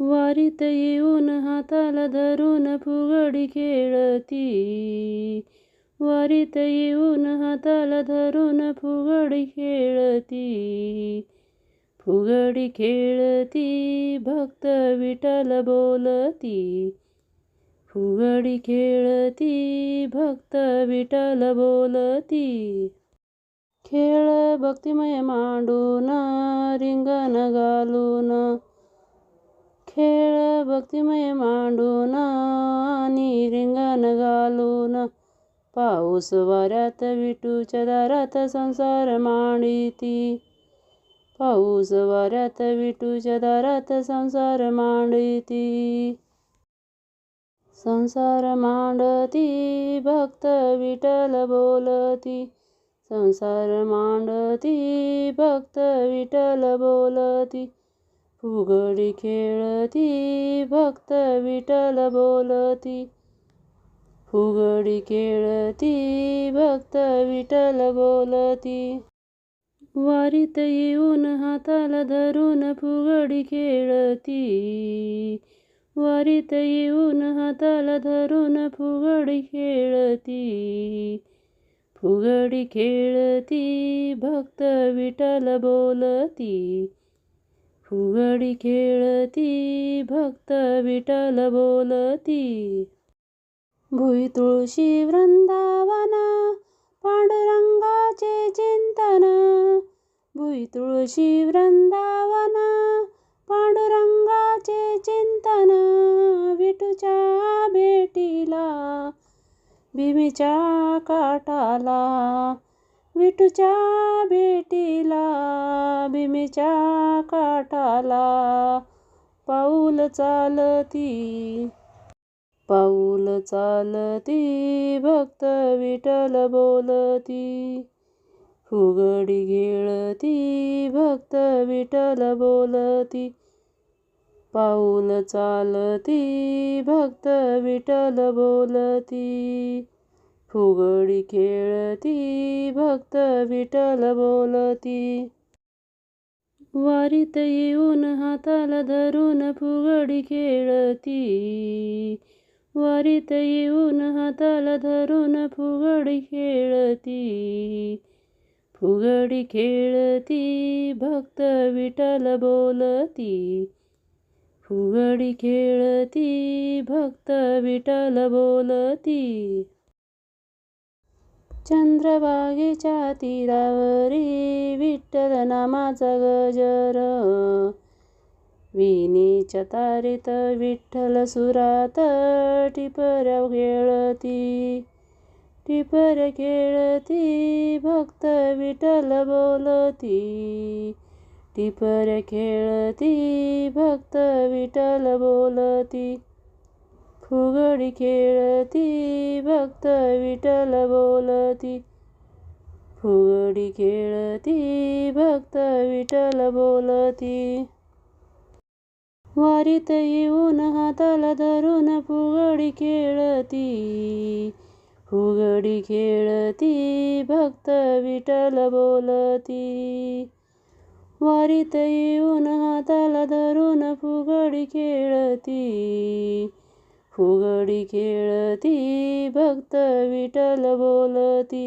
वारीत येऊन हाताला धरून फुगडी खेळती. वारीत येऊन हाताला धरून फुगडी खेळती. फुगडी खेळती भक्त विठ्ठल बोलती. फुगडी खेळती भक्त विठ्ठल बोलती. खेळ भक्तिमय मांडून रिंगण घालून भक्तिमय मांडून आणि रिंगण घालून पाऊस वाऱ्यात विटूच्या दारात संसार मांडिती. पाऊस वाऱ्यात विटूच्या दारात संसार मांडिती. संसार मांडती भक्त विठ्ठल बोलती. संसार मांडती भक्त विठ्ठल बोलती. फुगडी खेळती भक्त विठ्ठल बोलती. फुगडी खेळती भक्त विठ्ठल बोलती. वारीत येऊन हाताला धरून फुगडी खेळती. वारीत येऊन हाताला धरून फुगडी खेळती. फुगडी खेळती भक्त विठ्ठल बोलती. फुगडी खेळती भक्त विठ्ठल बोलती. भुई तुळशी वृंदावना पांडुरंगाचे चिंतन. भुई तुळशी वृंदावना पांडुरंगाचे चिंतन. विठूच्या भेटीला भीमीच्या काठाला विठूच्या भेटीला भीमेच्या काठाला. पाऊल चालती पाऊल चालती भक्त विठ्ठल बोलती. फुगडी घेळती भक्त विठ्ठल बोलती. पाऊल चालती भक्त विठ्ठल बोलती. फुगडी खेळती भक्त विठ्ठल बोलती. वारीत येऊन हाताला धरून फुगडी खेळती. वारीत येऊन हाताला धरून फुगडी खेळती. फुगडी खेळती भक्त विठ्ठल बोलती. फुगडी खेळती भक्त विठ्ठल बोलती. चंद्रभागेच्या तीरावरी विठ्ठल नामाचा गजर. विनीच्या तारीत विठ्ठल सुरात टिपर खेळती टिपर खेळती भक्त विठ्ठल बोलती. टिपर खेळती भक्त विठ्ठल बोलती. फुगडी खेळती भक्त विठ्ठल बोलती. फुगडी खेळती भक्त विठ्ठल बोलती. वारीत येऊन हाताला धरून फुगडी खेळती. फुगडी खेळती भक्त विठ्ठल बोलती. वारीत येऊन हाताला धरून फुगडी खेळती. फुगडी खेळती भक्त विठ्ठल बोलती.